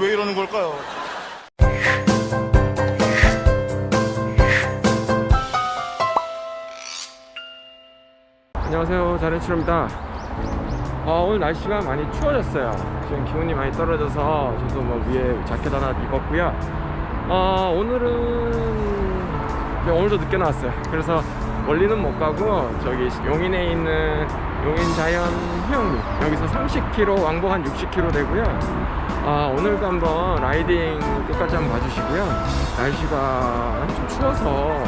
왜 이러는 걸까요? 안녕하세요. 자연치료입니다. 어, 오늘 날씨가 많이 추워졌어요. 지금 기온이 많이 떨어져서 저도 뭐 위에 자켓 하나 입었고요. 어, 오늘은 오늘도 늦게 나왔어요. 그래서 멀리는 못 가고 저기 용인에 있는 용인 자연 휴양림 여기서 30km 왕복 한 60km 되고요 아, 오늘도 한번 라이딩 끝까지 한번 봐주시고요. 날씨가 좀 추워서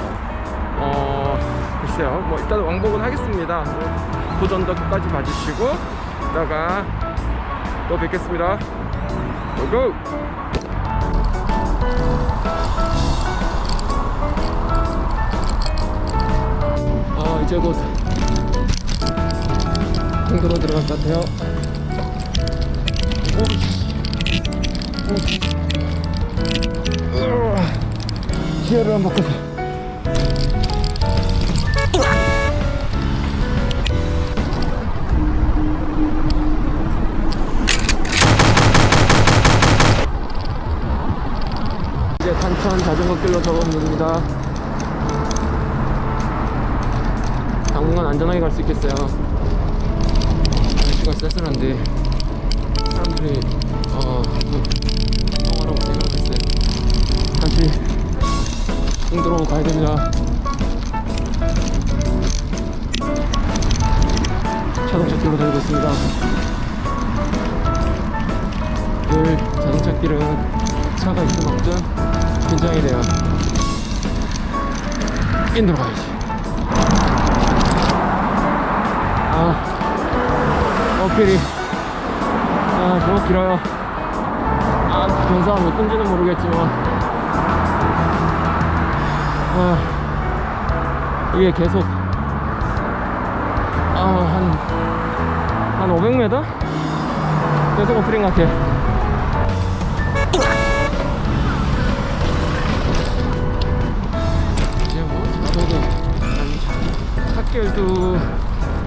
어 글쎄요. 뭐 일단 왕복은 하겠습니다. 도전도 끝까지 봐주시고 이따가 또 뵙겠습니다. 고고! 어 이제 곧 홍도로 들어갈 것 같아요. 오, 기어를 안 바꿔서 이제 단천 자전거 길로 접어듭니다. 당분간 안전하게 갈 수 있겠어요. 날씨가 쌀쌀한데 사람들이 홍도로 가야 됩니다. 자동차 길로 달리고 있습니다. 늘 자동차 길은 차가 있을 만큼 긴장이 돼요. 인도로 가야지. 아, 어필이, 아, 너무 길어요. 아, 변사가 몇 분지는 모르겠지만, 아, 이게 계속, 아, 한, 한 500m? 계속 것 같아. 이제 뭐한 학길도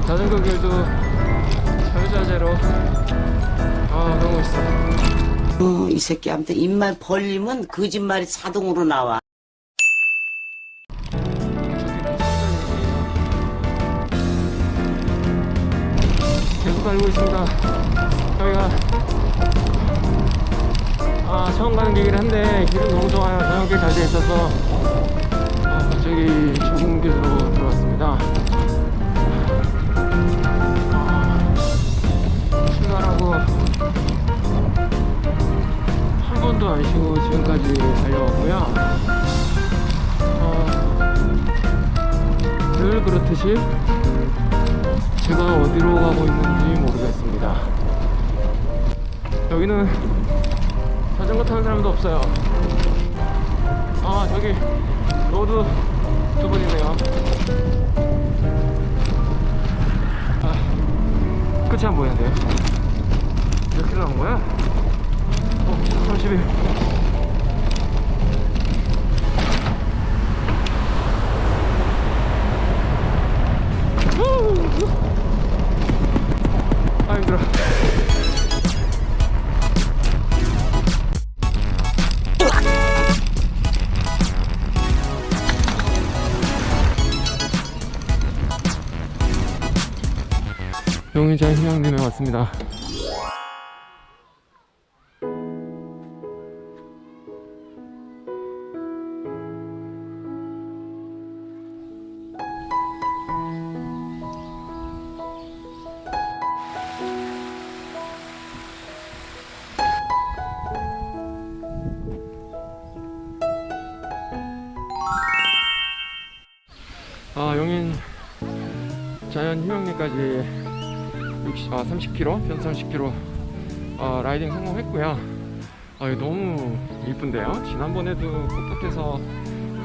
자전거 길도 자유자재로 아 너무 멋있어 어, 이 새끼한테 입만 벌리면 거짓말이 자동으로 나와. 달리고 있습니다. 저희가 아 처음 가는 길이긴 한데 길은 너무 좋아요. 자전길 잘 돼 있어서 아, 갑자기 좁은 길로 들어왔습니다. 아, 출발하고 한 번도 안 쉬고 지금까지 달려왔고요. 어, 늘 그렇듯이 제가 어디로 가고 있는지 모르겠습니다. 여기는 자전거 타는 사람도 없어요. 아, 저기 로드 두 분이네요. 아, 끝이 안 보이는데요? 몇 킬로 나온 거야? 어, 31. 용의자 휴양림에 왔습니다. 아 용인 자연 휴양림까지 60, 아, 30km, 편 30km 어, 라이딩 성공했고요. 아, 너무 이쁜데요. 지난번에도 꽃밭에서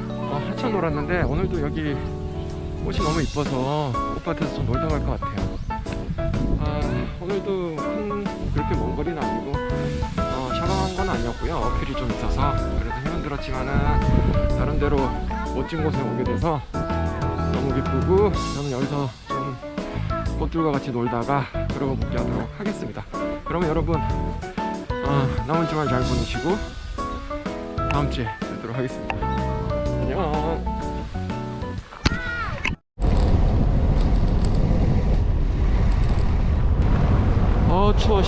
어, 한참 놀았는데 오늘도 여기 꽃이 너무 이뻐서 꽃밭에서 좀 놀다 갈 것 같아요. 아, 오늘도 큰 그렇게 먼 거리는 아니고 어, 샤방한 건 아니었고요. 어필이 좀 있어서 그래도 힘은 들었지만은 나름대로 멋진 곳에 오게 돼서 너무 기쁘고 저는 여기서 좀 꽃들과 같이 놀다가 그러고 복귀하도록 하겠습니다. 그러면 여러분 아, 남은 주말 잘 보내시고 다음 주에 뵙도록 하겠습니다. 안녕. 아 추워.